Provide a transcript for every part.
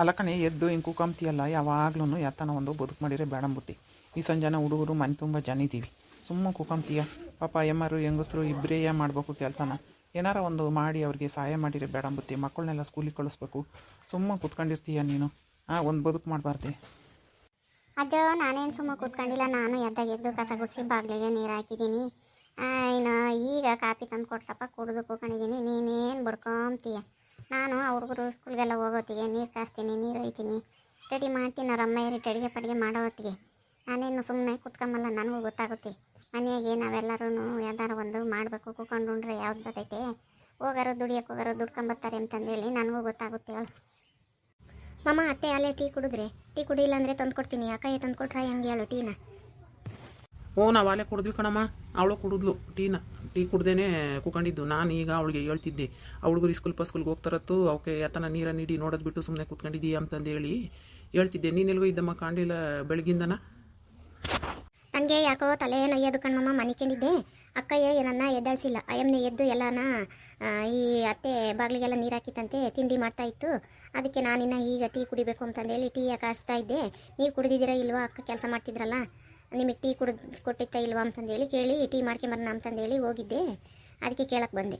ಅಲ್ಲ ಕಣೆ, ಎದ್ದು ಹಿಂಗೆ ಕೂಕಂತೀಯಲ್ಲ ಯಾವಾಗ್ಲೂ ಯಾತನ ಒಂದು ಬದುಕು ಮಾಡಿದ್ರೆ ಬೇಡಂಬುತ್ತಿ ಈ ಸಂಜೆನ ಹುಡುಗರು ಮನೆ ತುಂಬ ಜನ ಇದ್ದೀವಿ ಸುಮ್ಮನೆ ಕೂಕಂತೀಯ ಪಾಪ ಎಮ್ಮರು ಹೆಂಗಸರು ಇಬ್ಬರೇ ಮಾಡಬೇಕು ಕೆಲಸನ. ಏನಾರ ಒಂದು ಮಾಡಿ ಅವ್ರಿಗೆ ಸಹಾಯ ಮಾಡಿದ್ರೆ ಬೇಡಂಬುತ್ತಿ ಮಕ್ಕಳನ್ನೆಲ್ಲ ಸ್ಕೂಲಿಗೆ ಕಳಿಸ್ಬೇಕು. ಸುಮ್ಮನೆ ಕೂತ್ಕೊಂಡಿರ್ತೀಯ ನೀನು? ಹಾಂ ಒಂದು ಬದುಕು ಮಾಡಬಾರ್ದೆ. ಅಜ್ಜ, ನಾನೇನು ಸುಮ್ಮ ಕೂತ್ಕೊಂಡಿಲ್ಲ. ನಾನು ಎದ್ದಾಗ ಎದ್ದು ಕಸ ಗುಡಿಸಿ ಬಾಗಿಲಿಗೆ ನೀರು ಹಾಕಿದ್ದೀನಿ. ಇನ್ನು ಈಗ ಕಾಫಿ ತಂದು ಕೊಟ್ರಪ್ಪ ಕುಡಿದು ಕೂಕೊಂಡಿದ್ದೀನಿ ನೀನೇನು ಬಡ್ಕೊಂತೀಯ ನಾನು ಆ ಹುಡುಗರು ಸ್ಕೂಲ್ಗೆಲ್ಲ ಹೋಗೋತ್ತಿಗೆ, ನೀರು ಕಾಸ್ತೀನಿ, ನೀರು ಒಯ್ತೀನಿ, ರೆಡಿ ಮಾಡ್ತೀನಿ, ಅವ್ರ ಅಮ್ಮ ಅಡುಗೆ ಪಡಿಗೆ ಮಾಡೋ ಹೊತ್ತಿಗೆ. ನಾನೇನು ಸುಮ್ಮನೆ ಕುತ್ಕೊಂಬಲ್ಲ, ನನಗೂ ಗೊತ್ತಾಗುತ್ತೆ. ಮನೆಯಾಗೆ ನಾವೆಲ್ಲರೂ ಯಾವ್ದಾರ ಒಂದು ಮಾಡಬೇಕು ಕೂಕೊಂಡು ಉಂಡ್ರೆ ಯಾವ್ದು ಬರ್ತೈತೆ? ಹೋಗಾರು ದುಡಿಯೋಕೆ ಹೋಗಾರು ದುಡ್ಕೊಂಬತ್ತಾರೆ ಅಂತಂದೇಳಿ ನನಗೂ ಗೊತ್ತಾಗುತ್ತೆ ಅವಳು. ಮಮ್ಮ ಅತ್ತೆ ಅಲ್ಲೇ ಟೀ ಕುಡಿದ್ರೆ? ಟೀ ಕುಡಿಲ್ಲ ಅಂದರೆ ತಂದು ಕೊಡ್ತೀನಿ ತಂದುಕೊಟ್ರೆ ತಂದು ಕೊಟ್ರೆ ಹೆಂಗೆ ಹೇಳು ಟೀನ? ಓ ನಾವು ಅಲ್ಲೇ ಕುಡಿದ್ವಿ ಕಣಮ್ಮ. ಅವಳು ಕುಡಿದ್ಲು ಟೀನ. ಟೀ ಕುಡ್ದೇನೆ ಕೂಕೊಂಡಿದ್ದು. ನಾನು ಈಗ ಅವಳಿಗೆ ಹೇಳ್ತಿದ್ದೆ ಹುಡುಗರು ಸ್ಕೂಲ್ ಪಸ್ಕೂಲ್ಗೆ ಹೋಗ್ತಾರತ್ತು ಅವಕ್ಕೆ ಯಾತನ ನೀರನ್ನು ನೀಡಿ ನೋಡೋದು ಬಿಟ್ಟು ಸುಮ್ಮನೆ ಕೂತ್ಕೊಂಡಿದ್ದೀಯ ಅಂತಂದು ಹೇಳಿ ಹೇಳ್ತಿದ್ದೆ. ನೀನೆಲ್ಗೂ ಇದ್ದಮ್ಮ ಕಾಣಲಿಲ್ಲ ಬೆಳಗಿಂದನ? ನನಗೆ ಯಾಕೋ ತಲೆ ನಯ್ಯೋದು ಕಣ್ಮಮ್ಮ ಮನಿಕೊಂಡಿದ್ದೆ ಅಕ್ಕಯ್ಯ ಏನನ್ನ ಎದ್ದಾಳ್ಸಿಲ್ಲ. ಅಯ್ಯಮ್ಮನೆ ಎದ್ದು ಎಲ್ಲನ ಈ ಅತ್ತೆ ಬಾಗಿಲಿಗೆಲ್ಲ ನೀರು ಹಾಕಿತ್ತಂತೆ, ತಿಂಡಿ ಮಾಡ್ತಾ ಇತ್ತು. ಅದಕ್ಕೆ ನಾನಿನ್ನ ಈಗ ಟೀ ಕುಡಿಬೇಕು ಅಂತಂದೇಳಿ ಟೀ ಕಾಸ್ತಾ ಇದ್ದೆ. ನೀವು ಕುಡಿದಿದ್ದೀರಾ ಇಲ್ವಾ? ಅಕ್ಕ ಕೆಲಸ ಮಾಡ್ತಿದ್ರಲ್ಲ. ನಿಮಗೆ ಟೀ ಕುಡಿದ್ ಕೊಟ್ಟಿತ್ತ ಇಲ್ವಾ ಅಂತಂದೇಳಿ ಕೇಳಿ, ಟೀ ಮಾಡ್ಕೊಂಬರೋಣ ಅಂತಂದೇಳಿ ಹೋಗಿದ್ದೆ. ಅದಕ್ಕೆ ಕೇಳಕ್ಕೆ ಬಂದೆ.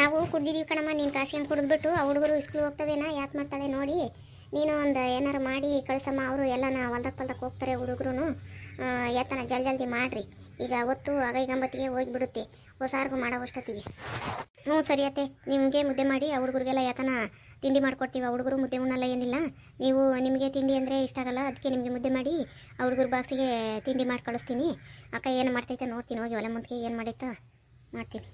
ನಾವು ಕುಡ್ದಿದ್ದೀವಿ ಕಣಮ್ಮ, ನೀನು ಕಾಸ್ಕೊಂಡು ಕುಡಿದ್ಬಿಟ್ಟು, ಆ ಹುಡುಗರು ಇಸ್ಕೂಲ್ ಹೋಗ್ತವೇನಾ? ಯಾತ್ ಮಾಡ್ತಾಳೆ ನೋಡಿ. ನೀನು ಒಂದು ಏನಾರು ಮಾಡಿ ಕಳಿಸಮ್ಮ, ಅವರು ಎಲ್ಲನ ಹೊಲ್ದಕ್ಕೆ ಪಲ್ದಕ್ಕೆ ಹೋಗ್ತಾರೆ ಹುಡುಗರು ಯಾತನ ಜಲ್ ಜಲ್ದಿ ಮಾಡಿರಿ. ಈಗ ಹೊತ್ತು ಆಗೈಗಂಬತ್ತಿಗೆ ಹೋಗ್ಬಿಡುತ್ತೆ. ಹೊಸಾರ್ಗು ಮಾಡೋ ಅಷ್ಟೊತ್ತಿಗೆ. ಹ್ಞೂ ಸರಿ ಅತ್ತೆ, ನಿಮಗೆ ಮುದ್ದೆ ಮಾಡಿ ಆ ಹುಡುಗರಿಗೆಲ್ಲ ಯಾತನ ತಿಂಡಿ ಮಾಡ್ಕೊಡ್ತೀವಿ. ಆ ಹುಡುಗರು ಮುದ್ದೆ ಉಣ್ಣಲ್ಲ ಏನಿಲ್ಲ. ನೀವು ನಿಮಗೆ ತಿಂಡಿ ಅಂದರೆ ಇಷ್ಟ ಆಗಲ್ಲ. ಅದಕ್ಕೆ ನಿಮಗೆ ಮುದ್ದೆ ಮಾಡಿ ಆ ಹುಡುಗರು ಬಾಕ್ಸಿಗೆ ತಿಂಡಿ ಮಾಡಿ ಕಳಿಸ್ತೀನಿ. ಅಕ್ಕ ಏನು ಮಾಡ್ತೈತೆ ನೋಡ್ತೀನಿ. ಹೋಗಿ ಒಲೆ ಮುಂದಕ್ಕೆ ಏನು ಮಾಡೈತಾ ಮಾಡ್ತೀನಿ.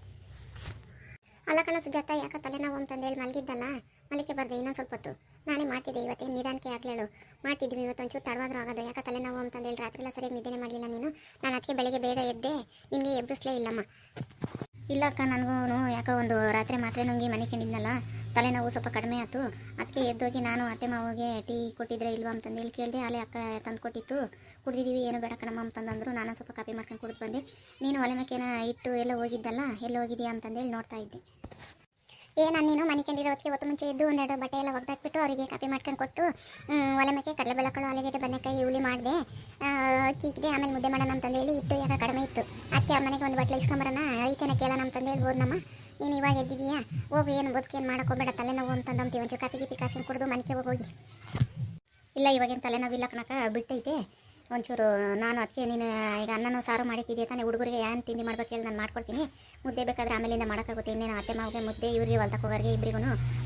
ಅಲ್ಲ ಕಣ ಸುಜಾತ, ಯಾಕ ತಲೆನೋವು ಅಂತಂದೇಳಿ ಮಲಗಿದ್ದಲ್ಲ? ಮಲಿಕೆ ಬರ್ದೆ ಇನ್ನೊಂದು ಸ್ವಲ್ಪ ಹೊತ್ತು. ನಾನೇ ಮಾಡ್ತಿದ್ದೆ ಇವತ್ತೇನು ನಿಧಾನಕ್ಕೆ ಆಗ್ಲೇಳು ಮಾಡ್ತಿದ್ವಿ ಇವತ್ತು ಒಂಚೂರು ತಡವಾದ್ರೂ ಆಗೋದು. ಯಾಕೆ ತಲೆನೋವು ಅಂತಂದೇಳಿ ರಾತ್ರಿ ಎಲ್ಲ ಸರಿಯಾಗಿ ನಿದ್ದೆನೇ ಮಾಡಲಿಲ್ಲ ನೀನು. ನಾನು ಅದಕ್ಕೆ ಬೆಳಗ್ಗೆ ಬೇಗ ಎದ್ದೆ ನಿಮಗೆ ಎಬ್ಬಿಸ್ಲೇ ಇಲ್ಲಮ್ಮ. ಇಲ್ಲ ಅಕ್ಕ, ನನಗೂ ಯಾಕೋ ಒಂದು ರಾತ್ರಿ ಮಾತ್ರೆ ನುಂಗಿ ಮನೆಗೆ ನಿಂದಲ್ಲ ತಲೆನೋವು ಸ್ವಲ್ಪ ಕಡಿಮೆ ಆಯಿತು. ಅದಕ್ಕೆ ಎದ್ದೋಗಿ ನಾನು ಅತ್ತೆ ಮಾವಿಗೆ ಟೀ ಕೊಟ್ಟಿದ್ರೆ ಇಲ್ವಾ ಅಂತಂದೇಳಿ ಕೇಳಿದೆ, ಅಲ್ಲೇ ಅಕ್ಕ ತಂದು ಕೊಟ್ಟಿತ್ತು. ಕುಡಿದಿದ್ದೀವಿ, ಏನು ಬೇಡ ಕಣಮ್ಮ ಅಂತಂದಂದರು ನಾನು ಸ್ವಲ್ಪ ಕಾಪಿ ಮಾಡ್ಕೊಂಡು ಕುಡಿದು ಬಂದೆ. ನೀನು ಒಲೆ ಮೇಕೇನ ಇಟ್ಟು ಎಲ್ಲ ಹೋಗಿದ್ದಲ್ಲ, ಎಲ್ಲ ಹೋಗಿದ್ಯಾ ಅಂತಂದೇಳಿ ನೋಡ್ತಾ ಇದ್ದೆ. ಏನ ನೀನು ಮನೆ ಕಂಡಿರೋ ಹೊತ್ತಿಗೆ ಹೊತ್ತು ಮುಂಚೆ ಇದ್ದು ಒಂದೆರಡು ಬಟ್ಟೆ ಎಲ್ಲ ಒಗ್ದಾಕ್ಬಿಟ್ಟು ಅವರಿಗೆ ಕಾಪಿ ಮಾಡ್ಕೊಂಡು ಕೊಟ್ಟು ಒಲೆ ಮೇಕೆ, ಕಡಲೆ ಬೆಳಕಳು ಆಲೂಗೆಡ್ಡೆ, ಬದನೆಕಾಯಿ ಹುಳಿ ಮಾಡಿದೆ. ಕೀಕಿದೆ ಆಮೇಲೆ ಮುದ್ದೆ ಮಾಡೋಣ ಅಂತಂದೇಳಿ ಇಟ್ಟು ಯಾಕೆ ಕಡಿಮೆ ಇತ್ತು. ಅಕ್ಕಿ ಆ ಮನೆಗೆ ಒಂದು ಬಟ್ಲೆ ಇಸ್ಕೊಂಬರೋಣ, ಐತೇನ ಕೇಳೋಣ ಅಂತಂದೇಳಿ ಹೋದ್ನಮ್ಮ. ನೀನು ಇವಾಗ ಎದ್ದಿದೀಯಾ? ಹೋಗು, ಏನು ಬದುಕೇನು ಮಾಡ್ಕೊಬೇಡ ತಲೆನೋವು ಅಂತಂದಂತೀವಿ ಒಂಚೂರು ಕಾಪಿ ಗಿಪಿ ಕಾಸಿನ ಕುಡಿದು ಮನೆಗೆ ಹೋಗಿ ಇಲ್ಲ, ಇವಾಗೇನು ತಲೆನೋವಿಲ್ಲ ಕಣಕ ಬಿಟ್ಟೈತೆ. ಒಂಚೂರು, ನಾನು ಅದಕ್ಕೆ ನೀನು ಈಗ ಅನ್ನನೂ ಸಾರು ಮಾಡಿಕ್ಕಿದೆ ತಾನೇ? ಹುಡುಗರಿಗೆ ಏನು ತಿಂಡಿ ಮಾಡ್ಬೇಕು ಹೇಳಿ ನಾನು ಮಾಡ್ಕೊಡ್ತೀನಿ. ಮುದ್ದೆ ಬೇಕಾದ್ರೆ ಆಮೇಲಿಂದ ಮಾಡೋಕ್ಕಾಗುತ್ತೆ. ಇನ್ನೇನು ಅತ್ತೆ ಮಾವಿಗೆ ಮುದ್ದೆ, ಇವ್ರಿಗೆ ಹೊಲ್ದಕ್ಕೆ ಹೋಗೋರಿಗೆ ಇಬ್ಬರಿಗೂ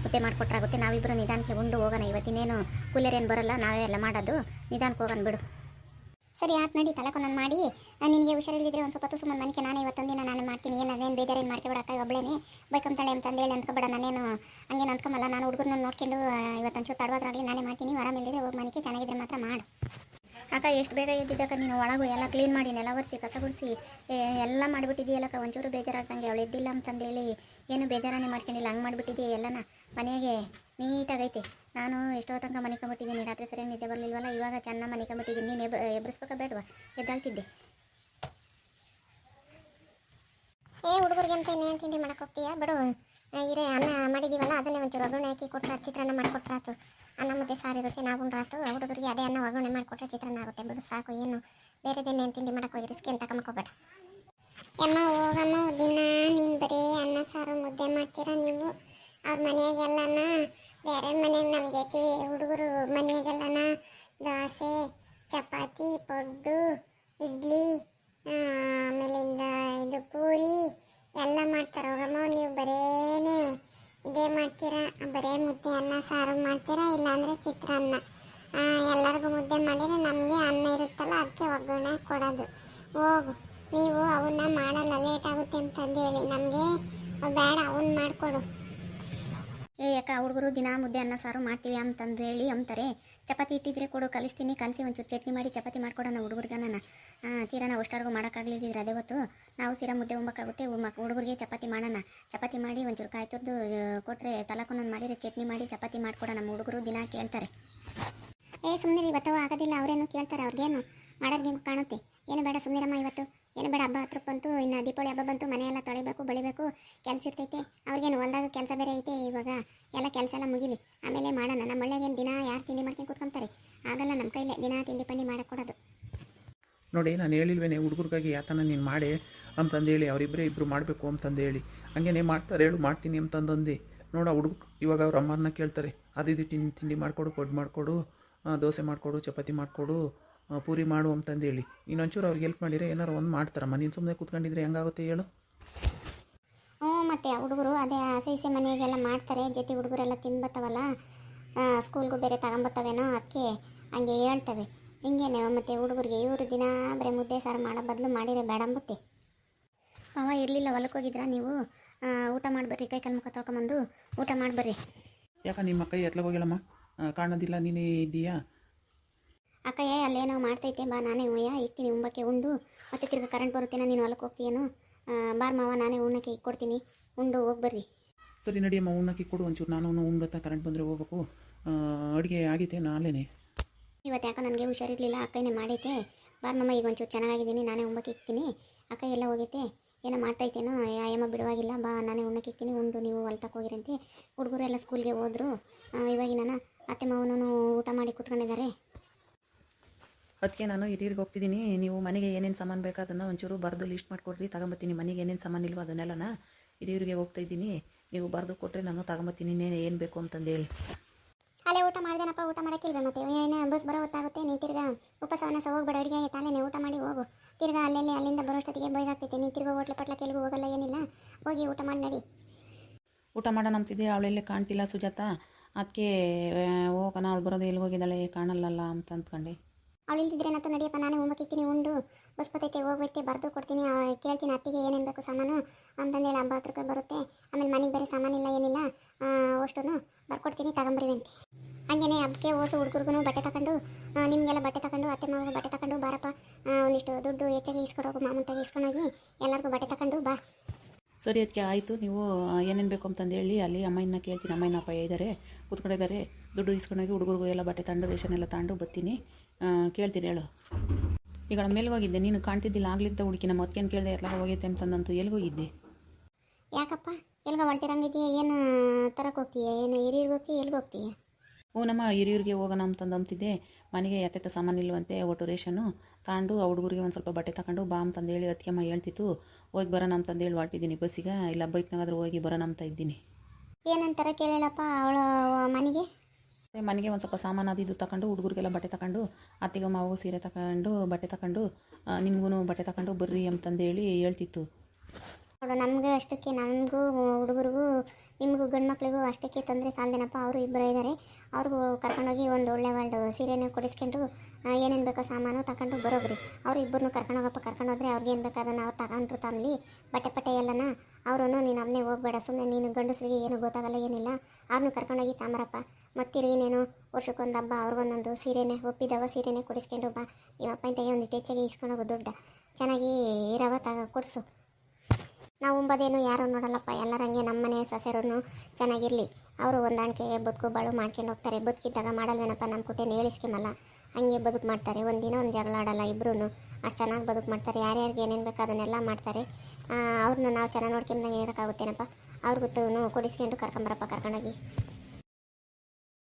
ಮುದ್ದೆ ಮಾಡಿಕೊಟ್ರಾಗುತ್ತೆ ನಾವಿಬ್ಬರು ನಿಧಾನಕ್ಕೆ ಉಂಡು ಹೋಗೋಣ. ಇವತ್ತಿನೇನು ಕೂಲರೇನು ಬರೋಲ್ಲ. ನಾವೇ ಎಲ್ಲ ಮಾಡೋದು. ನಿಧಾನಕ್ಕೆ ಹೋಗೋಣ ಬಿಡು. ಸರಿ, ಆತ್ ನಡಿ. ನಾನು ಮಾಡಿ. ನಾನು ನಿನಗೆ ಹುಷಾರಿಲ್ಲದಿದ್ರೆ ಒಂದು ಸ್ವಲ್ಪ ಹೊತ್ತು ಸುಮ್ಮನೆ ಮನೆಗೆ ನಾನೇ ಇವತ್ತೊಂದಿನ ನಾನು ಮಾಡ್ತೀನಿ. ಏನು ಅದೇನು ಬೇಜಾರೇನು ಮಾಡ್ಕೊಬೇಡಕ್ಕ ಒಬ್ಬಳೇನೆ ಬೈಕಂತಾಳೆ ಅಂತಂದೇಳಿ ಅಂದ್ಕೊಬೇಡ. ನಾನೇನು ಹಂಗೇನು ಅಂದ್ಕೊಂಬಲ್ಲ ನಾನು ಹುಡುಗರನ್ನ ನೋಡ್ಕೊಂಡು ಇವತ್ತು ಒಂಚೂರು ತಡವಾದ್ರಾಗಲಿ ನಾನೇ ಮಾಡ್ತೀನಿ. ಆರಾಮಿಲ್ಲದಿದ್ರೆ ಹೋಗಿ ಮನೆಗೆ ಚೆನ್ನಾಗಿದ್ರೆ ಮಾತ್ರ ಮಾಡು. ಅಕ್ಕ, ಎಷ್ಟು ಬೇಗ ಎದ್ದಿದ್ದಕ್ಕ ನೀನು ಒಳಗು ಎಲ್ಲ ಕ್ಲೀನ್ ಮಾಡಿ, ನೆಲ ಒರೆಸಿ, ಕಸ ಗುಡಿಸಿ ಎಲ್ಲ ಮಾಡಿಬಿಟ್ಟಿದೆಯಲ್ಲಕ್ಕ ಒಂಚೂರು ಬೇಜಾರಾಗ್ದಂಗೆ ಅವಳು ಎದ್ದಿಲ್ಲ ಅಂತಂದೇಳಿ, ಏನು ಬೇಜಾರನ್ನೇ ಮಾಡ್ಕೊಂಡಿಲ್ಲ, ಹಂಗೆ ಮಾಡಿಬಿಟ್ಟಿದ್ದೆ ಎಲ್ಲನ, ಮನೆಗೆ ನೀಟಾಗೈತೆ. ನಾನು ಎಷ್ಟೋ ತನಕ ಮನಿಕೊಂಬಿಟ್ಟಿದ್ದೀನಿ ರಾತ್ರಿ ಸರಿಯಾಗಿ ನಿದ್ದೆ ಬರಲಿಲ್ವಲ್ಲ, ಇವಾಗ ಚೆನ್ನಾಗಿ ಮನಿಕೊಂಬಿಟ್ಟಿದ್ದೀನಿ ನೀನು ಎಬ್ ಎಬ್ಬರಿಸ್ಬೇಕಾ ಬೇಡವಾ, ಎದ್ದಾಳ್ತಿದ್ದೆ. ಏ, ಹುಡುಗರಿಗೆ ಅಂತ ಇನ್ನೇನು ತಿಂಡಿ ಮಾಡಕ್ಕೆ ಹೋಗ್ತೀಯಾ? ಬಿಡು ಇರೇ, ಅನ್ನ ಮಾಡಿದ್ದೀವಲ್ಲ ಅದನ್ನೇ ಒಂಚೂರು ಒಗ್ಗರಣೆ ಹಾಕಿ ಕೊಟ್ಟರೆ ಚಿತ್ರಾನ್ನ ಮಾಡಿಕೊಟ್ರಾತು. ಅನ್ನ ಮುದ್ದೆ ಸಾರು ಇರುತ್ತೆ, ನಾವು ರಾತು ಹುಡುಗರಿಗೆ ಅದೇ ಅನ್ನ ಒಗ್ಗರಣೆ ಮಾಡಿಕೊಟ್ರೆ ಚಿತ್ರಾನ್ನ ಆಗುತ್ತೆ. ಬಿಡು ಸಾಕು, ಏನು ಬೇರೆದೇನೇನು ತಿಂಡಿ ಮಾಡೋಕೆ ಹೋಗಿ ರಿಸ್ಕಿ ಅಂತ ಕಮ್ಕೋಬೇಡ. ಅಮ್ಮ ಹೋಗಮ್ಮ, ದಿನ, ನೀನು ಬರೀ ಅನ್ನ, ಸಾರು, ಮುದ್ದೆ ಮಾಡ್ತೀರಾ ನೀವು? ಅವ್ರ ಮನೆಯಾಗೆಲ್ಲನ, ಬೇರೆ ಮನೆಗೆ ನಮ್ಮ ಜೊತೆ ಹುಡುಗರು ಮನೆಯಾಗೆಲ್ಲನ ದೋಸೆ, ಚಪಾತಿ, ಪಡ್ಡು, ಇಡ್ಲಿ ಆಮೇಲಿಂದ ಇದು ಪೂರಿ ಎಲ್ಲ ಮಾಡ್ತಾರೆ. ಹೋಗಮ್ಮ, ನೀವು ಬರೇನೆ ಇದೇ ಮಾಡ್ತೀರಾ? ಬರೇ ಮುದ್ದೆ ಅನ್ನ, ಸಾರು ಮಾಡ್ತೀರಾ? ಇಲ್ಲಾಂದರೆ ಚಿತ್ರಾನ್ನ. ಎಲ್ಲರಿಗೂ ಮುದ್ದೆ ಮಾಡಿದ್ರೆ ನಮಗೆ ಅನ್ನ ಇರುತ್ತಲ್ಲ ಅದಕ್ಕೆ ಒಗ್ಗರಣೆ ಕೊಡೋದು. ಹೋಗು. ನೀವು ಅವನ್ನ ಮಾಡಲ್ಲ ಲೇಟ್ ಆಗುತ್ತೆ ಅಂತಂದೇಳಿ ನಮಗೆ ಬೇಡ ಅವನ್ನ ಮಾಡಿಕೊಡು. ಏ ಯಾಕ ಹುಡುಗರು ದಿನ ಮುದ್ದೆ, ಅನ್ನ, ಸಾರು ಮಾಡ್ತೀವಿ ಅಂತಂದು ಹೇಳಿ ಅಂತಾರೆ. ಚಪಾತಿ ಇಟ್ಟಿದ್ರೆ ಕೊಡು, ಕಲಿಸ್ತೀನಿ. ಕಲಸಿ ಒಂಚೂರು ಚಟ್ನಿ ಮಾಡಿ, ಚಪಾತಿ ಮಾಡ್ಕೊಡೋಣ ಹುಡುಗರಿಗೆ ನಾನು ತೀರಾ ನಾವು ಅಷ್ಟಾರ್ಗು ಮಾಡೋಕ್ಕಾಗಲಿದ್ದಿದ್ರೆ ಅದೇ ಹೊತ್ತು ನಾವು ಸೀರಾ ಮುದ್ದೆ ಉಂಬಕ್ಕಾಗುತ್ತೆ. ಹುಡುಗರಿಗೆ ಚಪಾತಿ ಮಾಡೋಣ. ಚಪಾತಿ ಮಾಡಿ ಒಂಚೂರು ಕಾಯಿ ತುರ್ದು ಕೊಟ್ಟರೆ ತಲಕೊಂದೊಂದು ಮಾಡಿದ್ರೆ ಚಟ್ನಿ ಮಾಡಿ ಚಪಾತಿ ಮಾಡಿಕೊಡೋ ನಮ್ಮ ಹುಡುಗರು ದಿನ ಕೇಳ್ತಾರೆ. ಏ ಸುಮ್ಮನೆ ಇವತ್ತು ಆಗೋದಿಲ್ಲ. ಅವರೇನು ಕೇಳ್ತಾರೆ, ಅವ್ರಿಗೇನು? ಮಾಡೋದು ನಿಮ್ಗೆ ಕಾಣುತ್ತೆ. ಏನು ಬೇಡ ಸುಮ್ಮನಿರಮ್ಮ ಇವತ್ತು. ಏನು ಬೇಡ, ಹಬ್ಬ ಹತ್ರಕ್ಕೆ ಬಂತು. ಇನ್ನು ದೀಪಾವಳಿ ಹಬ್ಬ ಬಂತು. ಮನೆ ಎಲ್ಲ ತೊಳಿಬೇಕು, ಬಳಿಬೇಕು. ಕೆಲಸ ಇರ್ತೈತೆ. ಅವ್ರಿಗೇನು ಹೊಲ್ದಾಗ ಕೆಲಸ ಬೇರೆ ಐತೆ ಇವಾಗ. ಎಲ್ಲ ಕೆಲಸ ಎಲ್ಲ ಮುಗಿಲಿ. ಆಮೇಲೆ ಮಾಡೋಣ. ನಮ್ಮ ಒಳ್ಳೆಗೇನು ದಿನ ಯಾರು ತಿಂಡಿ ಮಾಡ್ಕೊಂಡು ಕೂತ್ಕೊಂತಾರೆ? ಆಗಲ್ಲ, ನಮ್ಮ ಕೈಲೇ ದಿನ ತಿಂಡಿ ಪಂಡಿ ಮಾಡಕ್ಕೆ ನೋಡಿ, ನಾನು ಹೇಳಿಲ್ವೇನೆ, ಹುಡುಗರಿಗಾಗಿ ಯಾತನ ನೀನು ಮಾಡಿ ಅಂತಂದೇಳಿ ಅವರಿಬ್ಬರೇ ಇಬ್ಬರು ಮಾಡಬೇಕು ಅಂತಂದೇಳಿ. ಹಂಗೇನೆ ಮಾಡ್ತಾರೆ, ಹೇಳು, ಮಾಡ್ತೀನಿ ಅಂತಂದಂದು. ನೋಡ ಹುಡುಗ, ಇವಾಗ ಅವ್ರ ಅಮ್ಮನ ಕೇಳ್ತಾರೆ. ಅದಿದು ತಿಂಡಿ ತಿಂಡಿ ಮಾಡಿಕೊಡು, ಕೊಡ್ ಮಾಡಿಕೊಡು ದೋಸೆ ಮಾಡಿಕೊಡು, ಚಪಾತಿ ಮಾಡಿಕೊಡು ಪೂರಿ ಮಾಡು ಅಂತಂದೇಳಿ. ಇನ್ನೊಂಚೂರು ಅವ್ರಿಗೆ ಹೆಲ್ಪ್ ಮಾಡಿದ್ರೆ ಏನಾರು ಒಂದು ಮಾಡ್ತಾರಮ್ಮ ನೀನು ಸುಮ್ಮನೆ ಕೂತ್ಕೊಂಡಿದ್ರೆ ಹೆಂಗಾಗುತ್ತೆ ಹೇಳು? ಹ್ಞೂ, ಮತ್ತೆ ಹುಡುಗರು ಅದೇ ಆಸೆ ಮನೆಗೆಲ್ಲ ಮಾಡ್ತಾರೆ. ಜೊತೆ ಹುಡುಗರೆಲ್ಲ ತಿನ್ಬತ್ತವಲ್ಲ ಸ್ಕೂಲ್ಗೂ ಬೇರೆ ತಗೊಂಬತ್ತವೇನೋ ಅದಕ್ಕೆ ಹಂಗೆ ಹೇಳ್ತವೆ. ಹಿಂಗೇನೆ ಮತ್ತೆ ಹುಡುಗರಿಗೆ ಇವರು ದಿನ ಬರೀ ಮುದ್ದೆ ಸಾರು ಮಾಡೋ ಬದಲು ಮಾಡಿದ್ರೆ ಬೇಡ ಅಂಬುತ್ತೆ. ಅವ ಇರಲಿಲ್ಲ ಹೊಲಕ್ಕೆ ಹೋಗಿದ್ರಾ ನೀವು? ಊಟ ಮಾಡಿಬರ್ರಿ ಕೈ ಕಾಲು ಮುಖ ತೊಳ್ಕೊಂಬಂದು ಊಟ ಮಾಡಿಬರ್ರಿ ಯಾಕ ನಿಮ್ಮ ಕೈ ಎತ್ಲಾಗ ಹೋಗಿಲ್ಲಮ್ಮ? ಆ, ಕಾಣೋದಿಲ್ಲ ನೀನೇ ಇದ್ದೀಯಾ? ಅಕ್ಕಯ್ಯ ಅಲ್ಲೇನೋ ಮಾಡ್ತೈತೆ ಬಾ ನಾನೇ ಉಯ್ಯ ಇಕ್ತೀನಿ ಉಂಬಕ್ಕೆ ಉಂಡು. ಮತ್ತೆ ತಿರ್ಗಿ ಕರೆಂಟ್ ಬರುತ್ತೇನೋ ನೀನು ಹೊಲಕ್ಕೆ ಹೋಗ್ತೀಯೇನು? ಆ, ಬಾರ್ ಮಾವ ನಾನೇ ಉಣ್ಣಕ್ಕೆ ಇಕ್ಕೊಡ್ತೀನಿ ಉಂಡು ಹೋಗ್ಬರ್ರಿ ಸರಿ ನಡಿಯಮ್ಮ ಉಣ್ಣಕ್ಕೆ ಕೊಡು ಒಂಚೂರು. ನಾನು ಉಂಡತ್ತ ಕರೆಂಟ್ ಬಂದರೆ ಹೋಗ್ಬೇಕು. ಅಡುಗೆ ಆಗೈತೆ ನಾಳೆನೆ ಇವತ್ತು ಯಾಕೋ ನನಗೆ ಹುಷಾರಿರಲಿಲ್ಲ ಅಕ್ಕನೇ ಮಾಡೈತೆ ಬಾರ್ ಮಮ್ಮ ಈಗ ಒಂಚೂರು ಚೆನ್ನಾಗಿದ್ದೀನಿ ನಾನೇ ಉಂಬಕ್ಕೆ ಇಕ್ತೀನಿ. ಅಕ್ಕ ಎಲ್ಲ ಹೋಗೈತೆ. ಏನೋ ಮಾಡ್ತೈತೇನೋ ಅಯ್ಯಮ್ಮ ಬಿಡುವಾಗಿಲ್ಲ, ಬಾ, ನಾನೇ ಉಣ್ಣಕ್ಕೆ ಇಕ್ತೀನಿ. ಉಂಡು, ನೀವು ಹೊಲ್ತಕ್ಕೆ ಹೋಗಿರಂತೆ. ಹುಡುಗರು ಎಲ್ಲ ಸ್ಕೂಲ್ಗೆ ಹೋದ್ರು. ಇವಾಗಿ ಇವಾಗಿನ ಅತ್ತೆ ಮಾವನೂ ಊಟ ಮಾಡಿ ಕೂತ್ಕೊಂಡಿದ್ದಾರೆ. ಅದಕ್ಕೆ ನಾನು ಹಿರಿಯರಿಗೆ ಹೋಗ್ತಿದ್ದೀನಿ. ನೀವು ಮನೆಗೆ ಏನೇನು ಸಾಮಾನು ಬೇಕು ಅದನ್ನು ಒಂಚೂರು ಬರೆದು ಲಿಸ್ಟ್ ಮಾಡಿಕೊಡ್ರಿ. ತಗೊಂಬತ್ತೀನಿ. ಮನೆಗೆ ಏನೇನು ಸಾಮಾನು ಇಲ್ವೋ ಅದನ್ನೆಲ್ಲನ ಹಿರಿಯರಿಗೆ ಹೋಗ್ತಾ ಇದ್ದೀನಿ. ನೀವು ಬರೆದು ಕೊಟ್ಟರೆ ನಾನು ತಗೊಂಬತ್ತೀನಿ. ಏನು ಬೇಕು ಅಂತಂದೇಳಿ. ಅಲ್ಲೇ ಊಟ ಮಾಡ್ದೇನಪ್ಪ, ಊಟ ಮಾಡೋಕ್ಕಿಲ್ವ ಮತ್ತೆ? ಏನೇ ಬಸ್ ಬರೋ ಹೊತ್ತಾಗುತ್ತೆ, ನೀನು ತಿರ್ಗಾ ಉಪಸವನ ಸಹ ಹೋಗ್ಬೇಡ, ಅಡುಗೆ ತಾಲೇನೆ ಊಟ ಮಾಡಿ ಹೋಗು. ತಿರ್ಗ ಅಲ್ಲೆಲ್ಲಿ ಅಲ್ಲಿಂದ ಬರೋಷ್ಟೊತ್ತಿಗೆ ಬೈಗಾಗ್ತೈತೆ ನೀನು ತಿರ್ಗ ಹೋಟ್ಲ ಪಟ್ಲ ಕೆಲವು ಹೋಗಲ್ಲ, ಏನಿಲ್ಲ. ಹೋಗಿ ಊಟ ಮಾಡಿ ನಡಿ. ಊಟ ಮಾಡೋಣ ಅಂತಿದ್ದೆ ಅವಳೆಲ್ಲೇ ಕಾಣ್ತಿಲ್ಲ ಸುಜಾತ. ಅದಕ್ಕೆ ಹೋಗೋಣ, ಅವಳು ಬರೋದು ಎಲ್ಲಿ ಹೋಗಿದ್ದಾಳೆ, ಕಾಣಲ್ಲಲ್ಲ ಅಂತ ಅಂದ್ಕೊಂಡೆ. ಅವಳು ಇಲ್ದಿದ್ರೇನಂತ ನಡಿಯಪ್ಪ, ನಾನೇ ಹೋಗ್ಬೇಕಿತ್ತೀನಿ ಉಂಡು. ಬಸ್ ಬತ್ತೈತೆ, ಹೋಗ್ಬೈತೆ, ಬರೆದು ಕೊಡ್ತೀನಿ ಕೇಳ್ತೀನಿ ಅತ್ತಿಗೆ ಏನೇನು ಬೇಕು ಸಾಮಾನು. ಅಂತಂದೇಳಿ ಹಬ್ಬ ರೂಪಾಯಿ ಬರುತ್ತೆ. ಆಮೇಲೆ ಮನೆಗೆ ಬೇರೆ ಸಾಮಾನಿಲ್ಲ ಏನಿಲ್ಲ ಅಷ್ಟು ಬರ್ಕೊಡ್ತೀನಿ ತಗೊಂಬರಿವಂತೆ ಹಂಗೇನೆ ಹಬ್ಬಕ್ಕೆ ಓಸು ಹುಡುಗರಿಗೂ ಬಟ್ಟೆ ತಗೊಂಡು ನಿಮಗೆಲ್ಲ ಬಟ್ಟೆ ತಗೊಂಡು ಅತ್ತೆ ಮಾವಿಗೂ ಬಟ್ಟೆ ತಗೊಂಡು ಬಾರಪ್ಪ. ಒಂದಿಷ್ಟು ದುಡ್ಡು ಹೆಚ್ಚಾಗಿ ಇಸ್ಕೊಡೋಗು ಇಸ್ಕೊಂಡು ಇಸ್ಕೊಂಡೋಗಿ ಎಲ್ಲರಿಗೂ ಬಟ್ಟೆ ತಗೊಂಡು ಬಾ. ಸರಿ ಅದಕ್ಕೆ ಆಯಿತು. ನೀವು ಏನೇನು ಬೇಕು ಅಂತಂದೇಳಿ ಅಲ್ಲಿ ಅಮ್ಮಯ್ಯನ ಕೇಳ್ತೀನಿ. ಅಮ್ಮಯ್ಯನ ಅಪ್ಪ ಇದ್ದಾರೆ ಕೂತ್ಕೊಂಡಿದ್ದಾರೆ ದುಡ್ಡು ಇಸ್ಕೊಂಡೋಗಿ ಹುಡುಗರಿಗೂ ಎಲ್ಲ ಬಟ್ಟೆ ತಂಡು ರೇಷನ್ ಎಲ್ಲ ತಗೊಂಡು ಬರ್ತೀನಿ ಕೇಳ್ತೀನಿ ಹೇಳು. ಈಗ ಮೇಲೆ ಹೋಗಿದ್ದೆ. ನೀನು ಕಾಣ್ತಿದ್ದಿಲ್ಲ. ಆಗ್ಲಿದ್ದ ಹುಡುಕಿ ನಮ್ಮ ಏನು ಕೇಳಿದೆ ಎಲ್ಲ ಹೋಗೈತೆ ಅಂತಂದಂತು ಎಲ್ಲಿ ಹೋಗಿದ್ದೆ? ಯಾಕಪ್ಪ? ಎಲ್ಗ ಹೊಲ್ಟಿರಂಗಿದೆಯಾ ಏನು ತರಕ್ಕೆ ಹೋಗ್ತೀಯ? ಏನು ಹಿರಿಯರ್ಗೆ ಹೋಗ್ತೀಯ? ಎಲ್ಲಿಗೆ ಹೋಗ್ತೀಯ? ಹ್ಞೂ ನಮ್ಮ ಹಿರಿಯರಿಗೆ ಹೋಗೋಣ ಅಂತಂದು ಅಂತಿದ್ದೆ ಮನೆಗೆ ಎತ್ತೆತ್ತ ಸಾಮಾನು ಇಲ್ಲವಂತೆ ಒಟ್ಟು ರೇಷನ್ನು ತಗೊಂಡು ಆ ಹುಡುಗರಿಗೆ ಒಂದು ಸ್ವಲ್ಪ ಬಟ್ಟೆ ತಗೊಂಡು ಬಾ ಅಂತಂದು ಹೇಳಿ ಅತ್ತಿಗೆಮ್ಮ ಹೇಳ್ತಿತ್ತು. ಹೋಗಿ ಬರೋಣ ಅಂತಂದು ಹೇಳಿ ಹೊರಟಿದ್ದೀನಿ ಬಸ್ಸಿಗೆ. ಇಲ್ಲ ಬೈಕ್ನಾಗಾದ್ರೂ ಹೋಗಿ ಬರೋಣ ಅಂತ ಇದ್ದೀನಿ. ಏನಂತಾರ ಕೇಳಪ್ಪ ಅವಳು ಮನೆಗೆ? ಮತ್ತೆ ಮನೆಗೆ ಒಂದು ಸ್ವಲ್ಪ ಸಾಮಾನು ಅದು ಇದು ತಗೊಂಡು ಹುಡುಗರಿಗೆಲ್ಲ ಬಟ್ಟೆ ತಗೊಂಡು ಅತ್ತಿಗೆ ಮಾವು ಸೀರೆ ತಗೊಂಡು ಬಟ್ಟೆ ತಗೊಂಡು ನಿಮಗೂ ಬಟ್ಟೆ ತಗೊಂಡು ಬರ್ರಿ ಅಂತಂದೇಳಿ ಹೇಳ್ತಿತ್ತು. ನೋಡು ನಮಗೆ ಅಷ್ಟಕ್ಕೆ, ನಮಗೂ ಹುಡುಗರಿಗೂ, ನಿಮಗೂ ಗಂಡು ಮಕ್ಳಿಗೂ ಅಷ್ಟಕ್ಕೆ ತೊಂದರೆ ಸಾಲದೇನಪ್ಪ, ಅವರು ಇಬ್ಬರು ಇದ್ದಾರೆ ಅವ್ರಿಗೂ ಕರ್ಕೊಂಡೋಗಿ ಒಂದು ಒಳ್ಳೆ ಒಳ್ಳೆ ಸೀರೆನ ಕೊಡಿಸ್ಕೊಂಡು ಏನೇನು ಬೇಕೋ ಸಾಮಾನು ತಗೊಂಡು ಬರೋಬ್ರಿ ಅವ್ರು ಇಬ್ಬರನ್ನು ಕರ್ಕೊಂಡೋಗಪ್ಪ, ಕರ್ಕೊಂಡೋದ್ರೆ ಅವ್ರಿಗೆ ಏನು ಬೇಕು ಅದನ್ನು ಅವ್ರು ತಗೊಂಡ್ರು ತಮ್ಮಲಿ ಬಟ್ಟೆ ಪಟ್ಟೆ ಎಲ್ಲನ ಅವರು ನೀನು ಅವನೇ ಹೋಗ್ಬೇಡ ಸುಮ್ಮನೆ ನೀನು ಗಂಡಸರಿಗೆ ಏನು ಗೊತ್ತಾಗಲ್ಲ, ಏನಿಲ್ಲ. ಅವ್ರನ್ನೂ ಕರ್ಕೊಂಡೋಗಿ ತಾಮರಪ್ಪ ಮತ್ತಿರುಗಿ ನೀನು ವರ್ಷಕ್ಕೊಂದು ಹಬ್ಬ ಅವ್ರಿಗೊಂದೊಂದು ಸೀರೆನೇ, ಒಪ್ಪಿದವ ಸೀರೆನೇ ಕೊಡಿಸ್ಕೊಂಡು ಬಾ. ನಿಮ್ಮ ಅಪ್ಪನ ತೆಗೆ ಒಂದು ಇಟ್ಟೆಚ್ಚಾಗಿ ಇಸ್ಕೊಂಡೋಗು ದುಡ್ಡ. ಚೆನ್ನಾಗಿ ಇರವ ತಗ ಕೊಡಿಸು. ನಾವು ಉಂಬದೇನು ಯಾರು ನೋಡಲ್ಲಪ್ಪ ಎಲ್ಲರಂಗೆ ನಮ್ಮನೆ ಸೊಸೆರನ್ನು ಚೆನ್ನಾಗಿರಲಿ. ಅವರು ಹೊಂದಾಣಿಕೆಗೆ ಬದುಕು ಬಾಳು ಮಾಡ್ಕೊಂಡು ಹೋಗ್ತಾರೆ. ಬದುಕಿದ್ದಾಗ ಮಾಡಲ್ವೇನಪ್ಪ ನಮ್ಮ ಕುಟೇನ ಹೇಳಿಸ್ಕೊಂಬಲ್ಲ ಹಂಗೆ ಬದುಕು ಮಾಡ್ತಾರೆ. ಒಂದಿನ ಒಂದು ಜಗಳ ಆಡಲ್ಲ ಇಬ್ಬರೂ ಅಷ್ಟು ಚೆನ್ನಾಗಿ ಬದುಕು ಮಾಡ್ತಾರೆ. ಯಾರ್ಯಾರಿಗೆ ಏನೇನು ಬೇಕೋ ಅದನ್ನೆಲ್ಲ ಮಾಡ್ತಾರೆ. ಅವ್ರನ್ನ ನಾವು ಚೆನ್ನಾಗಿ ನೋಡ್ಕೊಂಬಂದಂಗೆ ಇರೋಕ್ಕಾಗುತ್ತೇನಪ್ಪ? ಅವ್ರಿಗೂ ಕೊಡಿಸ್ಕೊಂಡು ಕರ್ಕೊಂಬರಪ್ಪ ಕರ್ಕೊಂಡೋಗಿ.